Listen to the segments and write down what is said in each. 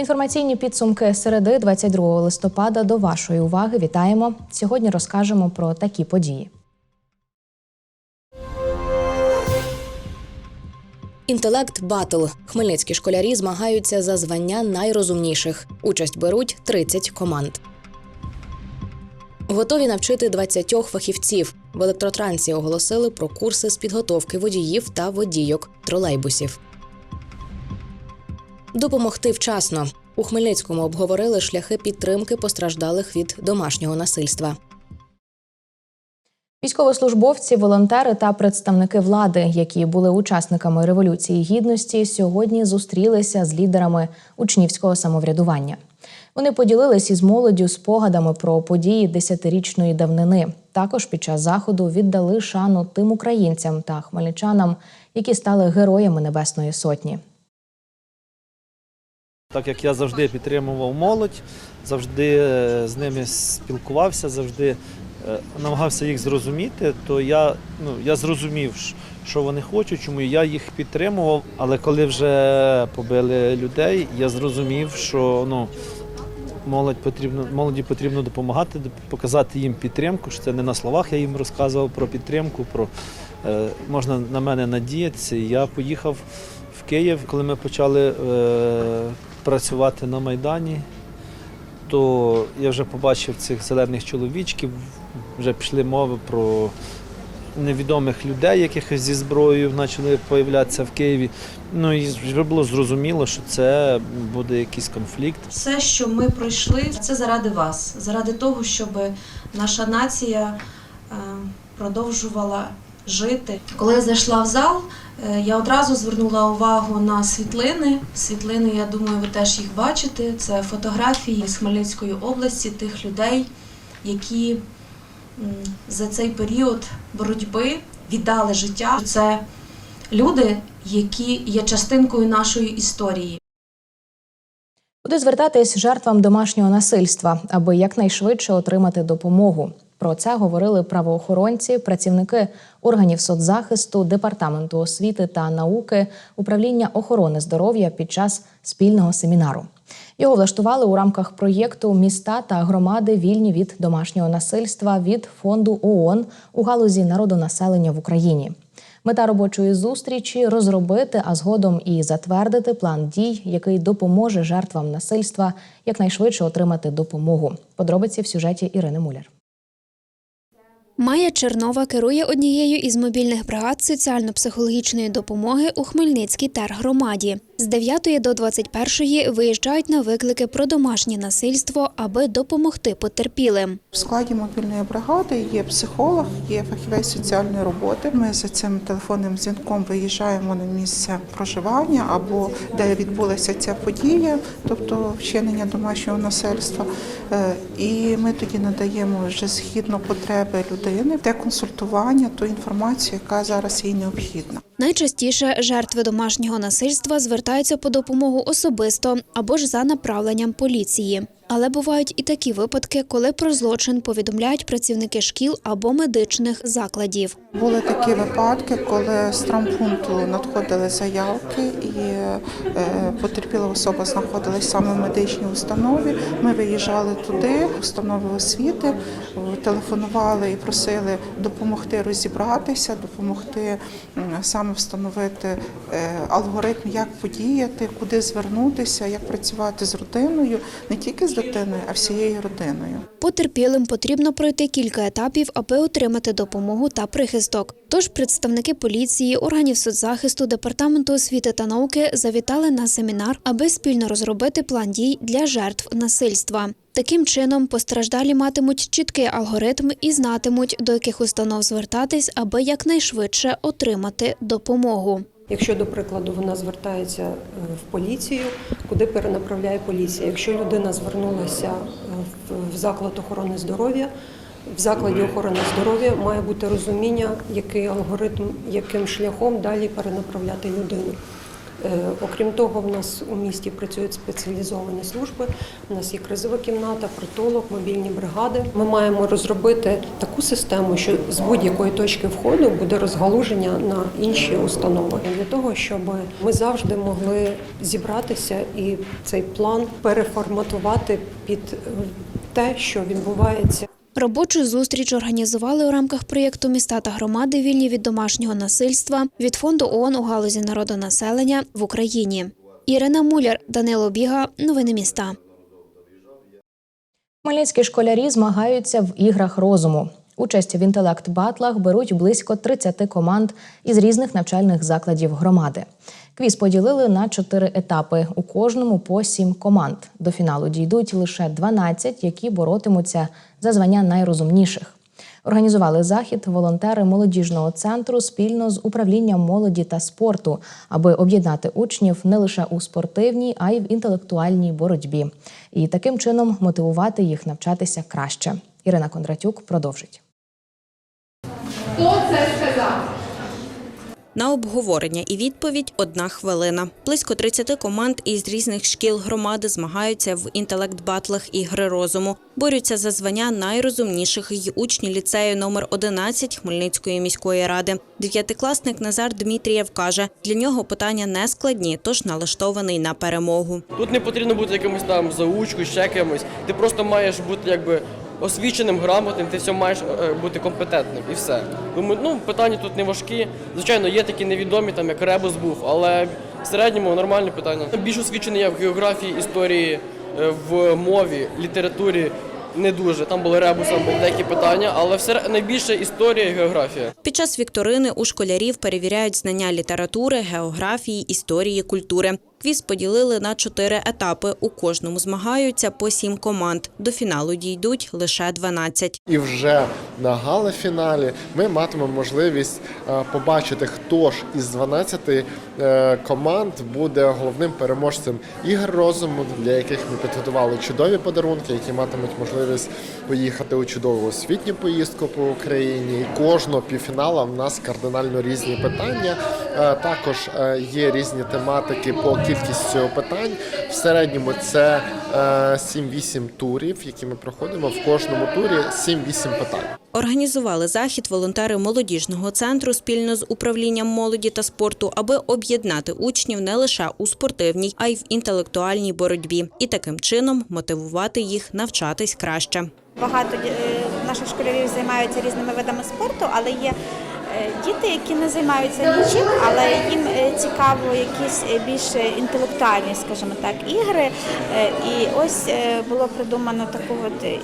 Інформаційні підсумки середи 22 листопада до вашої уваги вітаємо. Сьогодні розкажемо про такі події. Інтелект Батл. Хмельницькі школярі змагаються за звання найрозумніших. Участь беруть 30 команд. Готові навчити 20 фахівців. В електротрансі оголосили про курси з підготовки водіїв та водійок тролейбусів. Допомогти вчасно. У Хмельницькому обговорили шляхи підтримки постраждалих від домашнього насильства. Військовослужбовці, волонтери та представники влади, які були учасниками революції гідності, сьогодні зустрілися з лідерами учнівського самоврядування. Вони поділились із молоддю спогадами про події десятирічної давнини. Також під час заходу віддали шану тим українцям та хмельничанам, які стали героями Небесної Сотні. Так як я завжди підтримував молодь, завжди е, з ними спілкувався, завжди намагався їх зрозуміти, то я, ну, я зрозумів, що вони хочуть, чому я їх підтримував. Але коли вже побили людей, я зрозумів, що ну, молодь потрібно, молоді потрібно допомагати, показати їм підтримку. Що це не на словах я їм розказував про підтримку, про е, можна на мене надіятися. Я поїхав в Київ, коли ми почали е, працювати на Майдані, то я вже побачив цих зелених чоловічків, вже пішли мови про невідомих людей, якихось зі зброєю почали появлятися в Києві. Ну і вже було зрозуміло, що це буде якийсь конфлікт. Все, що ми пройшли, це заради вас, заради того, щоб наша нація е, продовжувала жити. Коли я зайшла в зал, е, я одразу звернула увагу на світлини. Світлини, я думаю, ви теж їх бачите. Це фотографії з Хмельницької області тих людей, які за цей період боротьби віддали життя. Це люди, які є частинкою нашої історії. Куди звертатись жертвам домашнього насильства, аби якнайшвидше отримати допомогу? Про це говорили правоохоронці, працівники органів соцзахисту, департаменту освіти та науки, управління охорони здоров'я під час спільного семінару. Його влаштували у рамках проєкту Міста та громади вільні від домашнього насильства від фонду ООН у галузі народонаселення в Україні. Мета робочої зустрічі розробити, а згодом і затвердити план дій, який допоможе жертвам насильства якнайшвидше отримати допомогу. Подробиці в сюжеті Ірини Муляр. Майя Чернова керує однією із мобільних бригад соціально-психологічної допомоги у Хмельницькій тергромаді. З 9 до 21 виїжджають на виклики про домашнє насильство, аби допомогти потерпілим. В складі мобільної бригади є психолог, є фахівець соціальної роботи. Ми за цим телефонним дзвінком виїжджаємо на місце проживання або де відбулася ця подія, тобто вчинення домашнього насильства. Е, І ми тоді надаємо вже згідно потреби людини те консультування, ту інформацію, яка зараз їй необхідна. Найчастіше жертви домашнього насильства звертаються по допомогу особисто або ж за направленням поліції. Але бувають і такі випадки, коли про злочин повідомляють працівники шкіл або медичних закладів. Були такі випадки, коли з травмпункту надходили заявки, і е, потерпіла особа знаходилась саме в медичній установі. Ми виїжджали туди, установи освіти, телефонували і просили допомогти розібратися, допомогти саме встановити е, алгоритм, як подіяти, куди звернутися, як працювати з родиною, не тільки з дитиною, а всією родиною. Потерпілим потрібно пройти кілька етапів, аби отримати допомогу та прихисток. Тож представники поліції, органів соцзахисту, департаменту освіти та науки завітали на семінар, аби спільно розробити план дій для жертв насильства. Таким чином, постраждалі матимуть чіткий алгоритм і знатимуть, до яких установ звертатись, аби якнайшвидше отримати допомогу. Якщо, до прикладу, вона звертається е, в поліцію, куди перенаправляє поліція. Якщо людина звернулася е, в- в заклад охорони здоров'я, в закладі охорони здоров'я має бути розуміння, який алгоритм, яким шляхом далі перенаправляти людину. Е, Окрім того, в нас у місті працюють спеціалізовані служби. У нас є кризова кімната, притулок, мобільні бригади. Ми маємо розробити таку систему, що з будь-якої точки входу буде розгалуження на інші установи для того, щоб ми завжди могли зібратися і цей план переформатувати під е, те, що відбувається Робочу зустріч організували у рамках проєкту Міста та громади вільні від домашнього насильства від фонду ООН у галузі народонаселення в Україні. Ірина Муляр, Данило Біга. Новини міста. Хмельницькі школярі змагаються в іграх розуму. Участь в інтелект-батлах беруть близько 30 команд із різних навчальних закладів громади. Квіз поділили на чотири етапи. У кожному по сім команд. До фіналу дійдуть лише 12, які боротимуться за звання найрозумніших. Організували захід волонтери молодіжного центру спільно з управлінням молоді та спорту, аби об'єднати учнів не лише у спортивній, а й в інтелектуальній боротьбі, і таким чином мотивувати їх навчатися краще. Ірина Кондратюк продовжить. На обговорення і відповідь одна хвилина. Близько 30 команд із різних шкіл громади змагаються в інтелект-батлах ігри розуму. Борються за звання найрозумніших й учні ліцею номер 11 Хмельницької міської ради. Дев'ятикласник Назар Дмитрієв каже, для нього питання не складні, тож налаштований на перемогу. Тут не потрібно бути якимось там заучкою, ще кимось. Ти просто маєш бути якби освіченим, грамотним, ти все маєш е, бути компетентним і все. Тому ну, питання тут не важкі. Звичайно, є такі невідомі, там як ребус був, але в середньому нормальні питання. Більш освічений я в географії, історії, е, в мові, літературі. Не дуже там були ребусом, деякі питання, але все найбільше історія і географія. Під час вікторини у школярів перевіряють знання літератури, географії, історії, культури. Квіз поділили на чотири етапи. У кожному змагаються по сім команд. До фіналу дійдуть лише 12. І вже на галофіналі ми матимемо можливість е, побачити, хто ж із 12 е, команд буде головним переможцем ігор розуму, для яких ми підготували чудові подарунки, які матимуть можливість поїхати у чудову освітню поїздку по Україні. Кожного півфіналу в нас кардинально різні питання. Е, Також є різні тематики по кількістю питань. В середньому це е, 7-8 турів, які ми проходимо. В кожному турі 7-8 питань. Організували захід волонтери молодіжного центру спільно з управлінням молоді та спорту, аби об'єднати учнів не лише у спортивній, а й в інтелектуальній боротьбі, і таким чином мотивувати їх навчатись краще. Багато е, наших школярів займаються різними видами спорту, але є е, діти, які не займаються нічим, але їм е, цікаво якісь е, більш інтелектуальні, скажімо так, ігри. Е, І ось е, було придумано таку от е,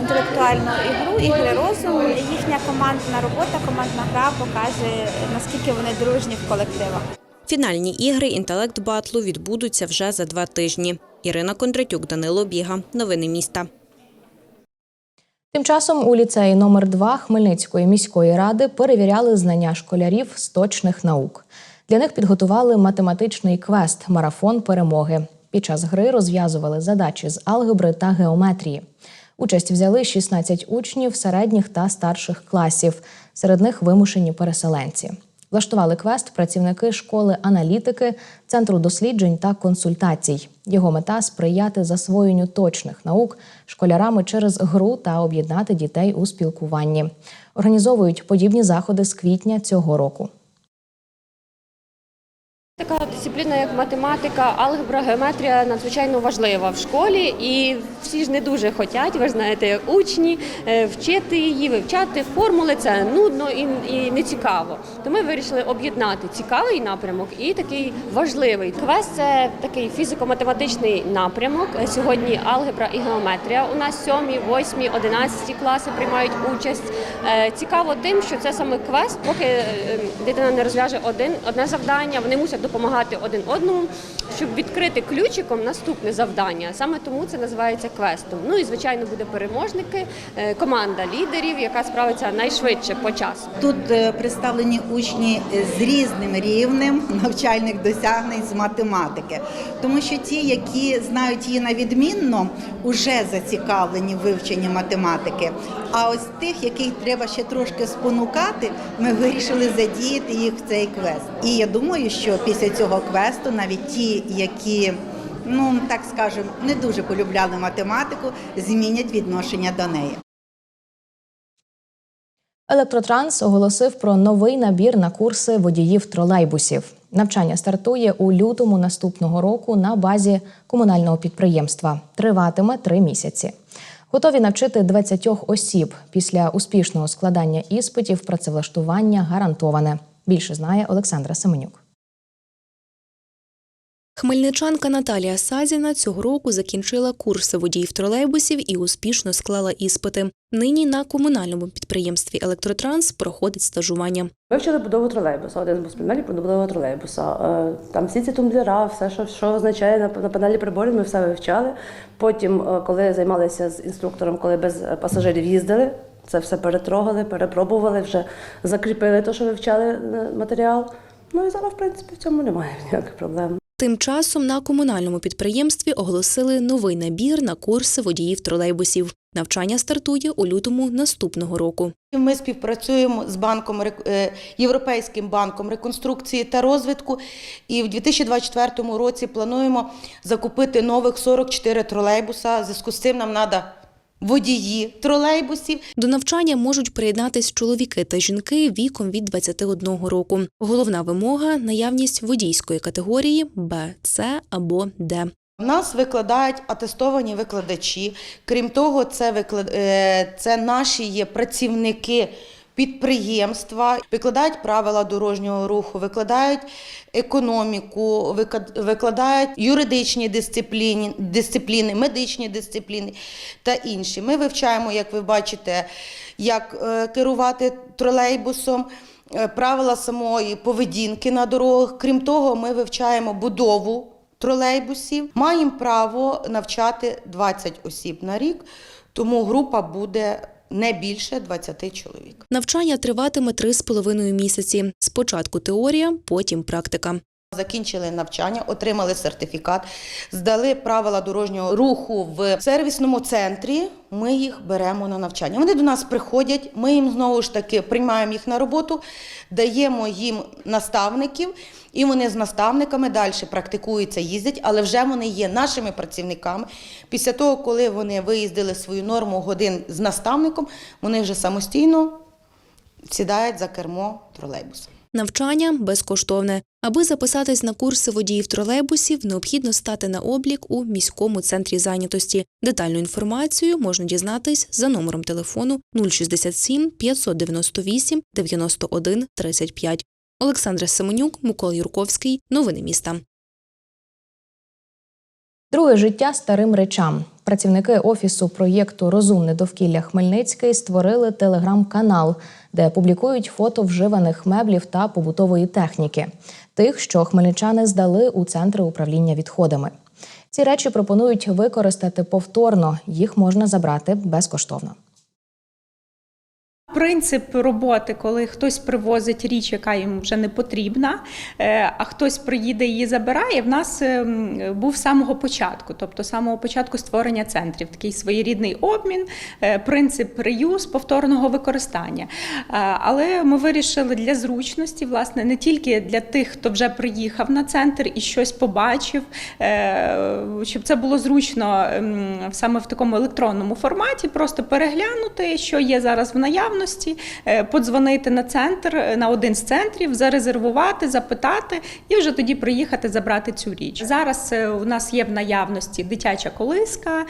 інтелектуальну ігру, ігри розуму. Їхня командна робота, командна гра показує наскільки вони дружні в колективах. Фінальні ігри інтелект батлу відбудуться вже за два тижні. Ірина Кондратюк, Данило Біга. Новини міста. Тим часом у ліцеї номер 2 Хмельницької міської ради перевіряли знання школярів з точних наук. Для них підготували математичний квест Марафон перемоги. Під час гри розв'язували задачі з алгебри та геометрії. Участь взяли 16 учнів середніх та старших класів. Серед них вимушені переселенці. Влаштували квест працівники школи аналітики, центру досліджень та консультацій. Його мета сприяти засвоєнню точних наук школярами через гру та об'єднати дітей у спілкуванні. Організовують подібні заходи з квітня цього року. Така дисципліна, як математика, алгебра, геометрія надзвичайно важлива в школі, і всі ж не дуже хочуть, ви ж знаєте, як учні, е, вчити її, вивчати формули це нудно і, і не цікаво. То ми вирішили об'єднати цікавий напрямок і такий важливий. Квест це такий фізико-математичний напрямок. Е, Сьогодні алгебра і геометрія. У нас 7, 8, 11 класи приймають участь. Е, Цікаво тим, що це саме квест, поки дитина не розв'яже один одне завдання, вони мусять допомагати один одному, щоб відкрити ключиком наступне завдання. Саме тому це називається квестом. Ну і звичайно буде переможники, е, команда лідерів, яка справиться найшвидше по часу. Тут е, представлені учні з різним рівнем навчальних досягнень з математики, тому що ті, які знають її на відмінно, вже зацікавлені в математики. А ось тих, яких треба ще трошки спонукати, ми вирішили задіяти їх в цей квест. І я думаю, що після цього квесту навіть ті, які ну так скажемо, не дуже полюбляли математику, змінять відношення до неї. Електротранс оголосив про новий набір на курси водіїв тролейбусів. Навчання стартує у лютому наступного року на базі комунального підприємства. Триватиме три місяці. Готові навчити 20 осіб. Після успішного складання іспитів працевлаштування гарантоване. Більше знає Олександра Семенюк. Хмельничанка Наталія Сазіна цього року закінчила курси водіїв тролейбусів і успішно склала іспити. Нині на комунальному підприємстві Електротранс проходить стажування. Ми вчили будову тролейбуса. Один з панелі про тролейбуса. Е, Там всі ці тумблера, все, що, що означає на, на панелі приборів, ми все вивчали. Потім, е, коли займалися з інструктором, коли без пасажирів їздили, це все перетрогали, перепробували, вже закріпили те, що вивчали е, матеріал. Ну і зараз, в принципі, в цьому немає ніяких проблем. Тим часом на комунальному підприємстві оголосили новий набір на курси водіїв тролейбусів. Навчання стартує у лютому наступного року. Ми співпрацюємо з банком е, Європейським банком реконструкції та розвитку. І в 2024 році плануємо закупити нових 44 тролейбуса. Зв'язку з цим нам треба водії тролейбусів. До навчання можуть приєднатись чоловіки та жінки віком від 21 року. Головна вимога наявність водійської категорії Б, С або Д. У нас викладають атестовані викладачі. Крім того, це, виклад... е, це наші є працівники підприємства, викладають правила дорожнього руху, викладають економіку, викладають юридичні дисципліни, дисципліни, медичні дисципліни та інші. Ми вивчаємо, як ви бачите, як е, керувати тролейбусом. е, Правила самої поведінки на дорогах. Крім того, ми вивчаємо будову тролейбусів. Маємо право навчати 20 осіб на рік, тому група буде не більше 20 чоловік. Навчання триватиме три з половиною місяці. Спочатку теорія, потім практика. Закінчили навчання, отримали сертифікат, здали правила дорожнього руху в сервісному центрі. Ми їх беремо на навчання. Вони до нас приходять, ми їм знову ж таки приймаємо їх на роботу, даємо їм наставників, і вони з наставниками далі практикуються, їздять, але вже вони є нашими працівниками. Після того, коли вони виїздили свою норму годин з наставником, вони вже самостійно сідають за кермо тролейбуса. Навчання безкоштовне. Аби записатись на курси водіїв тролейбусів, необхідно стати на облік у міському центрі зайнятості. Детальну інформацію можна дізнатись за номером телефону 067 598 91 35. Олександра Семенюк, Микола Юрковський. Новини міста. Друге життя старим речам. Працівники офісу проєкту Розумне довкілля Хмельницький створили телеграм-канал, де публікують фото вживаних меблів та побутової техніки, тих, що хмельничани здали у центри управління відходами. Ці речі пропонують використати повторно. Їх можна забрати безкоштовно. Принцип роботи, коли хтось привозить річ, яка йому вже не потрібна, е, а хтось приїде її забирає, в нас ем, був з самого початку, тобто з самого початку створення центрів, такий своєрідний обмін, е, принцип реюз повторного використання. Е, Але ми вирішили для зручності, власне, не тільки для тих, хто вже приїхав на центр і щось побачив, е, щоб це було зручно саме в такому електронному форматі, просто переглянути, що є зараз в наявності, е, подзвонити на центр, е, на один з центрів, зарезервувати, запитати і вже тоді приїхати забрати цю річ. Зараз е, у нас є в наявності дитяча колиска,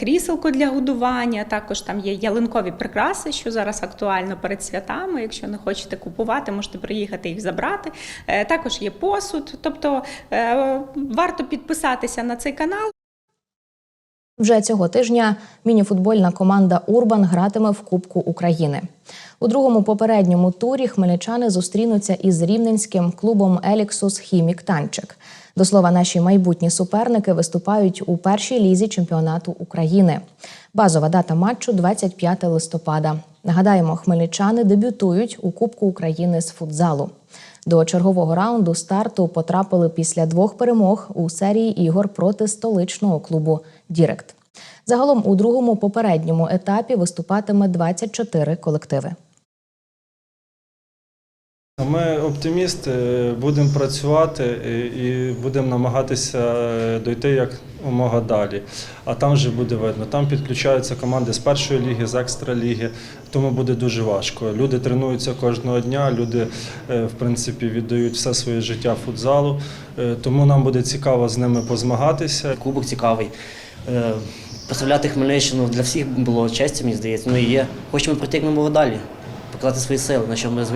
кріселко для годування. Також там є ялинкові прикраси, що зараз актуально перед святами. Якщо не хочете купувати, можете приїхати їх забрати. Також є посуд. Тобто варто підписатися на цей канал. Вже цього тижня мініфутбольна команда Урбан гратиме в Кубку України. У другому попередньому турі хмельничани зустрінуться із рівненським клубом Еліксус Хімік Танчик. До слова, наші майбутні суперники виступають у першій лізі чемпіонату України. Базова дата матчу 25 листопада. Нагадаємо, хмельничани дебютують у Кубку України з футзалу. До чергового раунду старту потрапили після двох перемог у серії ігор проти столичного клубу Дірект. Загалом у другому попередньому етапі виступатиме 24 колективи. Ми оптимісти, будемо працювати е, і будемо намагатися е, дойти як умога далі. А там вже буде видно. Там підключаються команди з першої ліги, з екстраліги, тому буде дуже важко. Люди тренуються кожного дня, люди е, в принципі віддають все своє життя футзалу. Тому нам буде цікаво з ними позмагатися. Кубок цікавий. Представляти Хмельниччину для всіх було честю, мені здається. Ну і є. Хочемо пройти як намога далі, показати свої сили, на що ми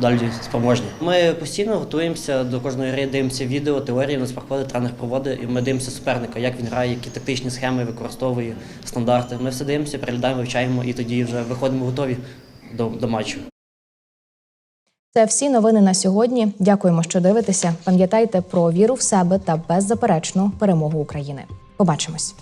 далі спроможні. Ми постійно готуємося до кожної гри, дивимося відео, теорії, у нас проходить тренер проводить, і ми дивимося суперника, як він грає, які тактичні схеми використовує, стандарти. Ми все дивимося, переглядаємо, вивчаємо і тоді вже виходимо готові до, до матчу. Це всі новини на сьогодні. Дякуємо, що дивитеся. Пам'ятайте про віру в себе та беззаперечну перемогу України. Побачимось.